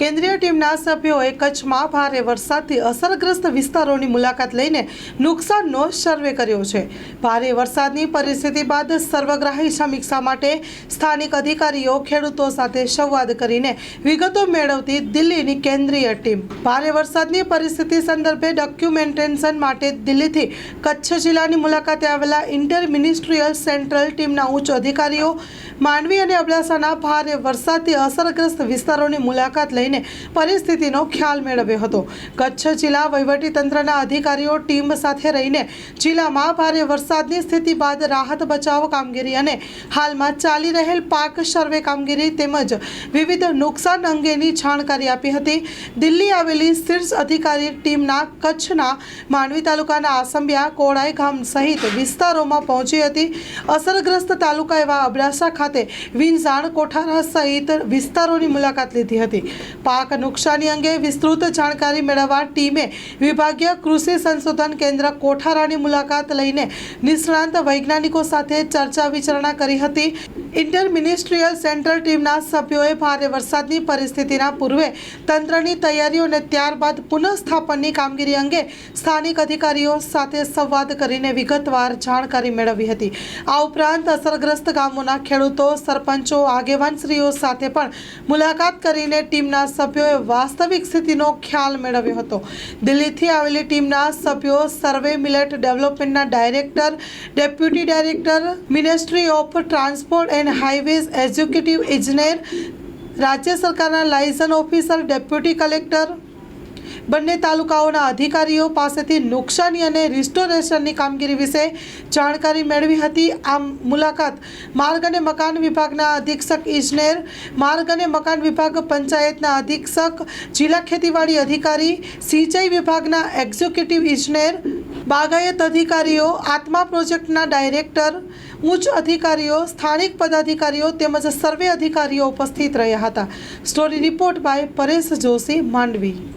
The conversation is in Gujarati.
કેન્દ્રીય ટીમના સભ્યોએ કચ્છમાં ભારે વરસાદથી અસરગ્રસ્ત વિસ્તારોની મુલાકાત લઈને નુકસાનનો સર્વે કર્યો છે. ભારે વરસાદની પરિસ્થિતિ બાદ સર્વગ્રાહી સમીક્ષા માટે સ્થાનિક અધિકારીઓ ખેડૂતો સાથે સંવાદ કરીને વિગતો મેળવતી દિલ્હીની કેન્દ્રીય ટીમ. ભારે વરસાદની પરિસ્થિતિ સંદર્ભે ડોક્યુમેન્ટેશન માટે દિલ્હીથી કચ્છ જિલ્લાની મુલાકાતે આવેલા ઇન્ટર મિનિસ્ટ્રીયલ સેન્ટ્રલ ટીમના ઉચ્ચ અધિકારીઓ, માંડવી અને અબડાસાના ભારે વરસાદથી અસરગ્રસ્ત વિસ્તારોની મુલાકાત લઈને પરિસ્થિતિનો ખ્યાલ મેળવ્યો હતો. કચ્છ જિલ્લા વહીવટીતંત્રના અધિકારીઓ ટીમ સાથે રહીને જિલ્લામાં ભારે વરસાદની સ્થિતિ બાદ રાહત બચાવ કામગીરી અને હાલમાં ચાલી રહેલ પાક સર્વે કામગીરી તેમજ વિવિધ નુકસાન અંગેની જાણકારી આપી હતી. દિલ્હી આવેલી શીર્ષ અધિકારી ટીમના કચ્છના માંડવી તાલુકાના આસંબિયા કોડાઈ ગામ સહિત વિસ્તારોમાં પહોંચી હતી. અસરગ્રસ્ત તાલુકા એવા અબડાસા ખાતે વિંઝાણ કોઠારા સહિત વિસ્તારોની મુલાકાત લીધી હતી. પાક નુકસાની અંગે વિસ્તૃત જાણકારી મેળવવા ટીમે વિભાગીય કૃષિ સંશોધન કેન્દ્ર કોઠારાની મુલાકાત લઈને નિષ્ણાંત વૈજ્ઞાનિકો સાથે ચર્ચા વિચારણા કરી હતી. ઇન્ટર મિનિસ્ટ્રીયલ સેન્ટ્રલ ટીમના સભ્યોએ ભારે વરસાદની પરિસ્થિતિના પૂર્વે તંત્રની તૈયારીઓ અને ત્યારબાદ પુનઃસ્થાપનની કામગીરી અંગે સ્થાનિક અધિકારીઓ સાથે સંવાદ કરીને વિગતવાર જાણકારી મેળવી હતી. આ ઉપરાંત અસરગ્રસ્ત ગામોના ખેડૂતો, સરપંચો, આગેવાનશ્રીઓ સાથે પણ મુલાકાત કરીને ટીમના સભ્યોએ વાસ્તવિક સ્થિતિનો ખ્યાલ મેળવ્યો હતો. દિલ્હીથી આવેલી ટીમના સભ્યો સર્વે millet ડેવલપમેન્ટના director, deputy director, ministry of transport and highways executive ઇજનેર રાજ્ય સરકારના લાયસન ઓફિસર ડેપ્યુટી કલેક્ટર બંને તાલુકાઓના અધિકારીઓ પાસેથી નુકસાની અને રિસ્ટોરેશનની કામગીરી વિશે જાણકારી મેળવી હતી. આ મુલાકાત માર્ગ અને મકાન વિભાગના અધિક્ષક ઇજનેર, માર્ગ અને મકાન વિભાગ પંચાયતના અધિક્ષક, જિલ્લા ખેતીવાડી અધિકારી, સિંચાઈ વિભાગના એક્ઝિક્યુટિવ ઇજનેર બાગાયત અધિકારીઓ, આત્મા પ્રોજેક્ટના ડાયરેક્ટર, ઉચ્ચ અધિકારીઓ, સ્થાનિક પદાધિકારીઓ તેમજ સર્વે અધિકારીઓ ઉપસ્થિત રહ્યા હતા. Story report by Paresh Joshi, Mandvi.